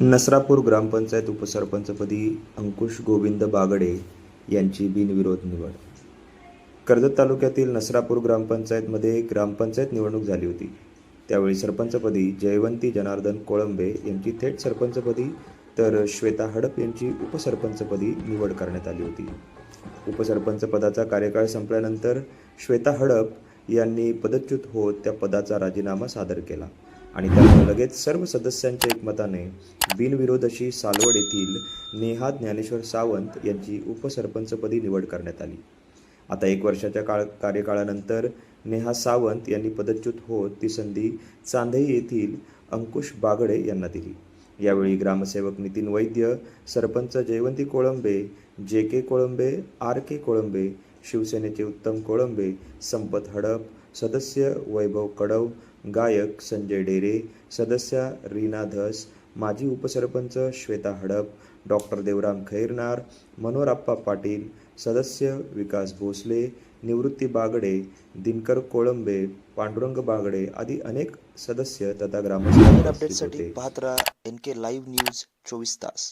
नसरापूर ग्रामपंचायत उपसरपंचपदी अंकुश गोविंद बागडे यांची बिनविरोध निवड. कर्जत तालुक्यातील नसरापूर ग्रामपंचायतमध्ये ग्रामपंचायत निवडणूक झाली होती. त्यावेळी सरपंचपदी जयवंती जनार्दन कोळंबे यांची थेट सरपंचपदी तर श्वेता हडप यांची उपसरपंचपदी निवड करण्यात आली होती. उपसरपंच पदाचा कार्यकाळ संपल्यानंतर श्वेता हडप यांनी पदच्युत होत त्या पदाचा राजीनामा सादर केला. आणि त्यामुळे लगेच सर्व सदस्यांच्या एकमताने बिनविरोध अशी सालवड येथील नेहा ज्ञानेश्वर सावंत यांची उपसरपंचपदी निवड करण्यात आली. आता एक वर्षाच्या काळ कार्यकाळानंतर नेहा सावंत यांनी पदच्युत होत ती संधी चांदई येथील अंकुश बागडे यांना दिली. यावेळी ग्रामसेवक नितीन वैद्य सरपंच जयवंती कोळंबे जे के कोळंबे आर के कोळंबे शिवसेनेचे उत्तम कोळंबे संपत हडप सदस्य वैभव कडव गायक संजय डेरे सदस्या रीना धस माजी उपसरपंच श्वेता हडप डॉक्टर देवराम खैरनार मनोहरप्पा पाटील सदस्य विकास भोसले निवृत्ती बागडे दिनकर कोळंबे पांडुरंग बागडे आदी अनेक सदस्य तथा ग्रामस्थ अपडेटसाठी होते. पाहत राहा एन के लाईव्ह न्यूज चोवीस तास.